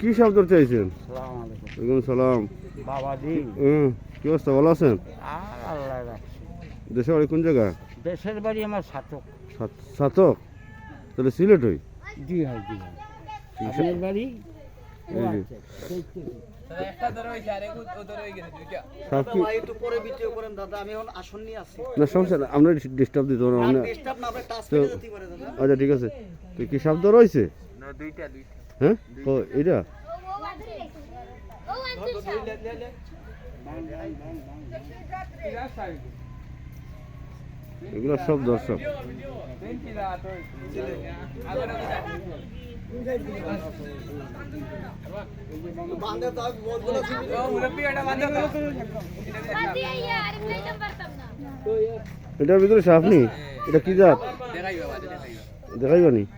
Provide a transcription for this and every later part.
কি শব্দ চাইছেন? সালাম ওয়ালাইকুম সালাম। বাবাজি। হুম কি অবস্থা ভালো আছেন? আর আল্লাহ বাড়ি কোন জায়গা? দেশের বাড়ি আমার সাতক। সাতক? তাহলে সিলেট হই জি হয় জি হয় বাড়ি। আচ্ছা, সেই তো। সব কি? একটু পরে ভিডিও করেন দাদা আমি এখন আসন নিয়ে আসি না সমস্যা না আমরা ডিস্টার্ব দিতে আচ্ছা ঠিক আছে। তো কি শব্দ রয়েছে? হ্যাঁ? ও এটা? এগুলো সব দর্শক। তো এটার ভিতরে সাপ এটা কি জাত? দেখাইবা নি? আচ্ছা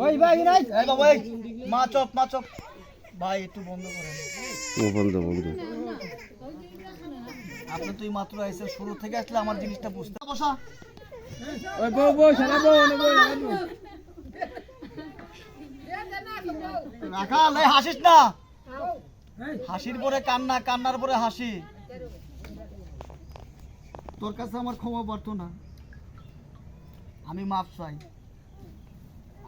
ভাই ভাই নাই এই বাবা এই। মা চপ মা চপ। ভাই একটু বন্ধ করেন বন্ধ বন্ধ। আপনি তুই মাত্র এসে শুরু থেকে আসলে আমার জিনিসটা বুঝতে বসা। রাখাল এই হাসিস না। হাসির পরে কান্না কান্নার পরে হাসি। তোর কাছে আমার ক্ষমা পারতো না আমি মাপ চাই।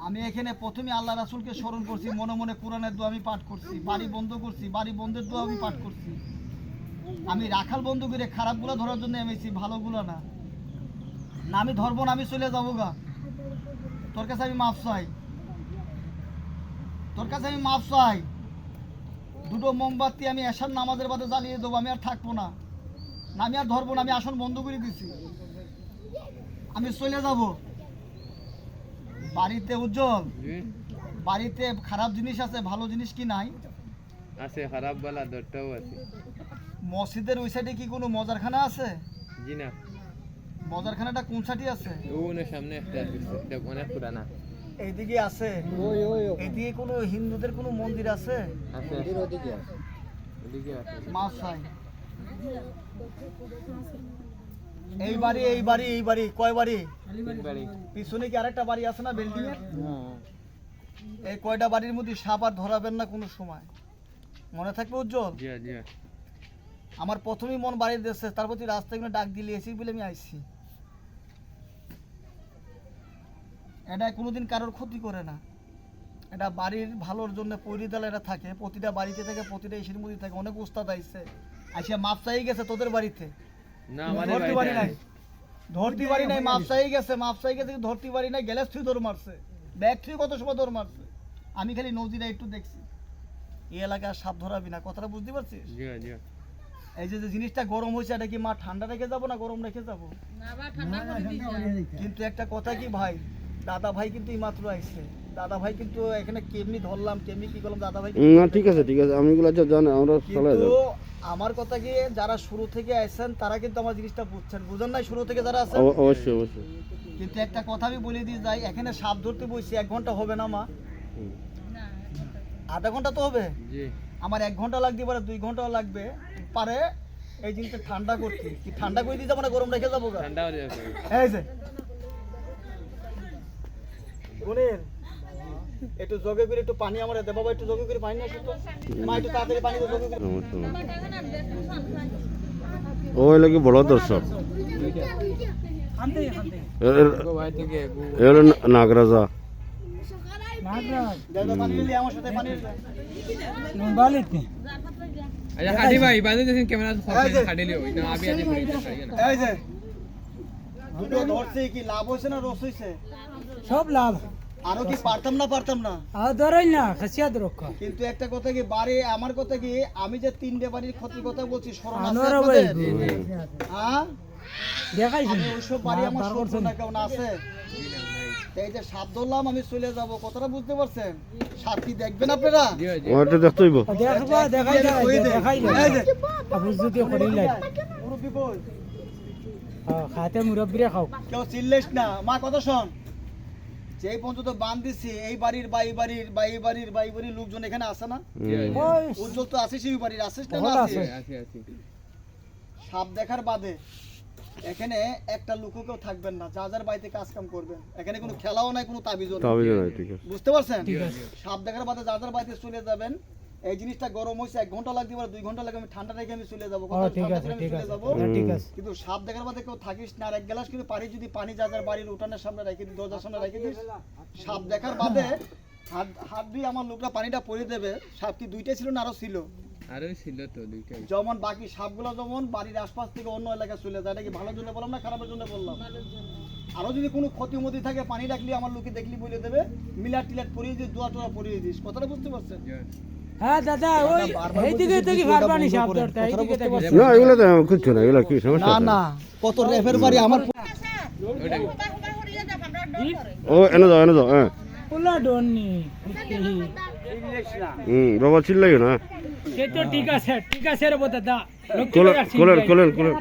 আমি এখানে প্রথমে আল্লাহ রাসুলকে স্মরণ করছি, মনে মনে কোরআনের দোয়া আমি পাঠ করছি, বাড়ি বন্ধ করছি, বাড়ি বন্ধের দোয়া আমি পাঠ করছি। আমি রাখাল বন্ধ করে খারাপগুলো ধরার জন্য এমেছি ভালোগুলো না। না, আমি ধরবো না, আমি চলে যাব গা। তোর কাছে আমি মাপ চাই। তোর কাছে আমি মাপ চাই। দুটো মোমবাতি আমি এসার নামাজের বাদে জ্বালিয়ে দেবো, আমি আর থাকব না। না, আমি আর ধরবো না, আমি আসন বন্ধ করে দিছি। আমি চলে যাব। বাড়িতে উজ্জ্বল বাড়িতে খারাপ জিনিস আছে ভালো জিনিস কি নাই? আছে খারাপ বালা দরটাও আছে। মসজিদের ওই সাইডে কি কোনো মজারখানা আছে? জি না। মজারখানাটা কোন সাইডে আছে? ওনের সামনে একটা আছে এটা অনেক পুরানা। এইদিকে আছে? ওই ওই এইদিকে কোনো হিন্দুদের কোনো মন্দির আছে? আছে। ওদিকে আছে ওদিকে আছে। মাছ এই বাড়ি এই বাড়ি এই বাড়ি কয় বাড়ি? পিছনে কি আরেকটা বাড়ি আছে না বিল্ডিং এর? এই কয়টা বাড়ির মধ্যে সাপ আর ধরাবেন না কোনো সময়? মনে থাকবে উজ্জ্বল? আমার প্রথমেই মন বাড়ি দিচ্ছে তারপর তুই রাস্তায় কোনো ডাক দিলে এসি বলে আমি আইছি। এটা কোনোদিন কারোর ক্ষতি করে না। এটা বাড়ির ভালোর জন্য পরিদাল এটা থাকে প্রতিটা বাড়িতে থাকে প্রতিটা এসির মধ্যে থাকে অনেক উস্তাদ আইছে। আইসা মাপ চাই গেছে তোদের বাড়িতে। না আমাদের ধরতি নাই। বাড়িতে ধরতি নাই মাপ গেছে মাপ গেছে কিন্তু ধরতি নাই। গ্যালাস থুই দৌড় মারছে। ব্যাগ থুই কত সময় দৌড় মারছে? আমি খালি নদীটা একটু দেখছি। এই এলাকায় সাপ ধরাবি না কথাটা বুঝতে পারছিস? জি জি এই যে যে জিনিসটা গরম হয়েছে এটা কি মা ঠান্ডা রেখে যাব না গরম রেখে যাব? কিন্তু একটা কথা কি ভাই দাদা ভাই কিন্তু এই মাত্র আইছে। দাদা ভাই কিন্তু এখানে কেমনি ধরলাম কেমনি কি করলাম দাদা ভাই না ঠিক আছে ঠিক আছে আমি এগুলো যা জানি আমরা চলে যাব। আমার কথা কি যারা শুরু থেকে আইছেন তারা কিন্তু আমার জিনিসটা বুঝছেন। বুঝেন নাই শুরু থেকে যারা আছেন? অবশ্যই অবশ্যই। কিন্তু একটা কথা আমি বলে দিয়ে যাই এখানে সাপ ধরতে বসছি এক ঘণ্টা হবে না মা। আধা ঘণ্টা তো হবে? জি। আমার এক ঘণ্টা লাগতে পারে দুই ঘন্টাও লাগবে। পারে এই জিনিসটা ঠান্ডা করতে। কি ঠান্ডা করে দিয়ে যাব না গরম রেখে যাব? ঠান্ডা হয়ে যাবে। এই যে। গুণের একটু জগে করে একটু পানি আমার দে বাবা একটু জগে করে পানি আসো তো। মা একটু তাড়াতাড়ি পানি জগে করে। ও এলাকি বড় দর্শক। এ- এ- গো ভাই থেকে গো। এ হলো না- নাগরাজা। আচ্ছা সব লাভ। আরও কি পারতাম না পারতাম না? ধরেন না খাসিয়াত রক্ষা। কিন্তু একটা কথা কি বাড়ি আমার কথা কি আমি যে তিনটে বাড়ির ক্ষতির কথা বলছি স্মরণ আছে আপনাদের? হ্যাঁ? দেখাইছি আমি ওইসব বাড়ি আমার না কেউ না আছে? এই যে সাপ ধরলাম আমি চলে যাব। কথাটা বুঝতে পারছেন? সাপ কি দেখবেন আপনারা? ওটা দেখতে হইব দেখবা দেখাই দেখাই এই যে, যায় আপু যদি করিলাই মুরব্বি কই? হ্যাঁ খাতে মুরব্বিরে খাও। কেউ চিল্লেস না। মা কথা শোন। পর্যন্ত বান দিছি এই বাড়ির বাই বাড়ির বাই বাড়ির বাই বাড়ির লোকজন এখানে আসে না? উজ্জ্বল তো আসিস এই বাড়ির আসিস না সাপ দেখার বাদে এখানে একটা লোকও কেউ থাকবেন না যা যার বাড়িতে কাজ কাম করবেন। এখানে কোনো খেলাও নাই কোনো তাবিজও নাই। বুঝতে পারছেন? ঠিক আছে। সাপ দেখার বাদে যা যার বাড়িতে চলে যাবেন এই জিনিসটা গরম হয়েছে এক ঘণ্টা লাগতে পারে দুই ঘণ্টা লাগে আমি ঠান্ডা রেখে আমি চলে যাব। ঠিক আছে ঠিক আছে ঠিক আছে কিন্তু সাপ দেখার বাদে কেউ থাকিস না আর এক গ্লাস কিন্তু পানি যদি পানি যা যার বাড়ির উঠানের সামনে রেখে দিস দরজার সামনে রেখে দিস সাপ দেখার বাদে হাত হাত দিয়ে আমার লোকরা পানিটা পরে দেবে সাপ কি দুইটা ছিল না আরও ছিল? আরও ছিল তো দুইটাই। যেমন বাকি সাপগুলো যেমন বাড়ির আশপাশ থেকে অন্য এলাকায় চলে যায় এটা কি ভালোর জন্য বললাম না খারাপের জন্য বললাম? আরও যদি কোনো ক্ষতি মতি থাকে পানি রাখলি আমার লোকে দেখলি বলে দেবে মিলাট টিলাট পরিয়ে দিস দোয়া টোয়া পরিয়ে দিস কথাটা বুঝতে পারছেন? হ্যাঁ দাদা ওই বারবার এই দিকে বলতেছি, থেকে ভিডিওটা পারবানি সাপ ধরতে এই কথাটা দিকে বুঝতে থেকে পারছেন? না। এগুলো তো কিচ্ছু না এগুলো কি সমস্যা? না না কত রেফের বাড়ি আমার ও এনে যাও এনে যাও হ্যাঁ। পোলা ডননি। হুম বাবা চিল্লাইও না। সে তো ঠিক আছে ঠিক আছে রে দাদা। কোলেন কোলেন কোলেন কোলেন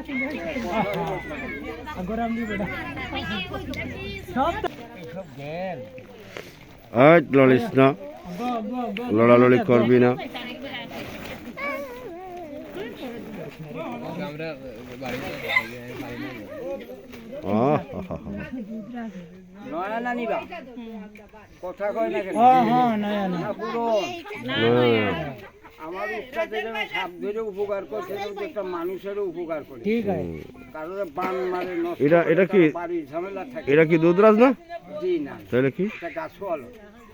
দি বেটা সব তো- আজ লড়িস না। লড়ালড়ি করবি না। আমরা উপকার একটা মানুষেরও উপকার করে ঠিক আছে কারণ বান মারে এটা- এটা কি- বাড়ির ঝামেলা থাকে। এটা কি দুধরাজ না? জি না। তাহলে কি? এটা গাছও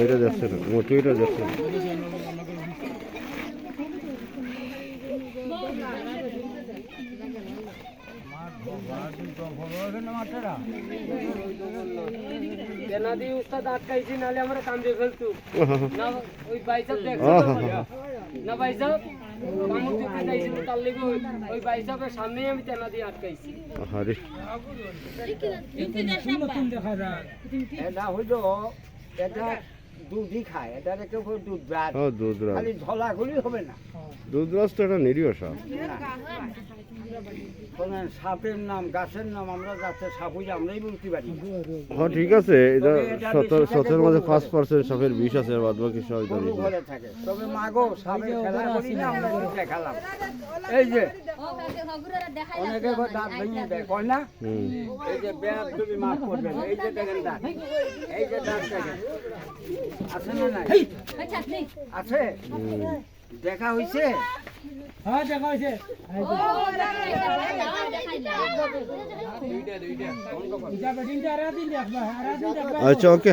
এটা দেখছে না মোটু এটা দেখছে না আটকাইছি নাহলে আমরা কান্দে ফেলতু। না ওই হা, হা। না বাইসাব মামুক দিতে চাইছিল তার লেগে ওই ওই বাইসাবের সামনেই আমি তেনাদি আটকাইছি আরে এটা হইল এটা দুধই খায় এটা রেখে দুধ ব্রাত ও দুধরাজ খালি ধলাগুলি হবে না। দুধ দুধরাজ তো একটা নিরীহ সাপ। শোনেন সাপের নাম গাছের নাম আমরা গাছে সাপ হইলে আমরাই বলতে পারি। হ্যাঁ ঠিক আছে এটা সতেরো সতেরোর মধ্যে পাঁচ পার্সেন্ট সাপের বিষ আছে বাদ বাকি সব। ঘরে থাকে। তবে মাগো সাপের খেলা করি না আমরা দেখালাম এই যে অনেকে দাঁত ভেঙে দেয় কয় না? এই যে ব্যাগ তুমি মাফ করবেন এই যে দেখেন দাঁত এই যে দাঁত দেখেন। আছে না নাই? আছে? দেখা হইছে? হ্যাঁ দেখা হয়েছে দুইটা দুইটা। এটা বেটিনটা আর দিন দেখবা আর দিন দেখবা আচ্ছা ওকে।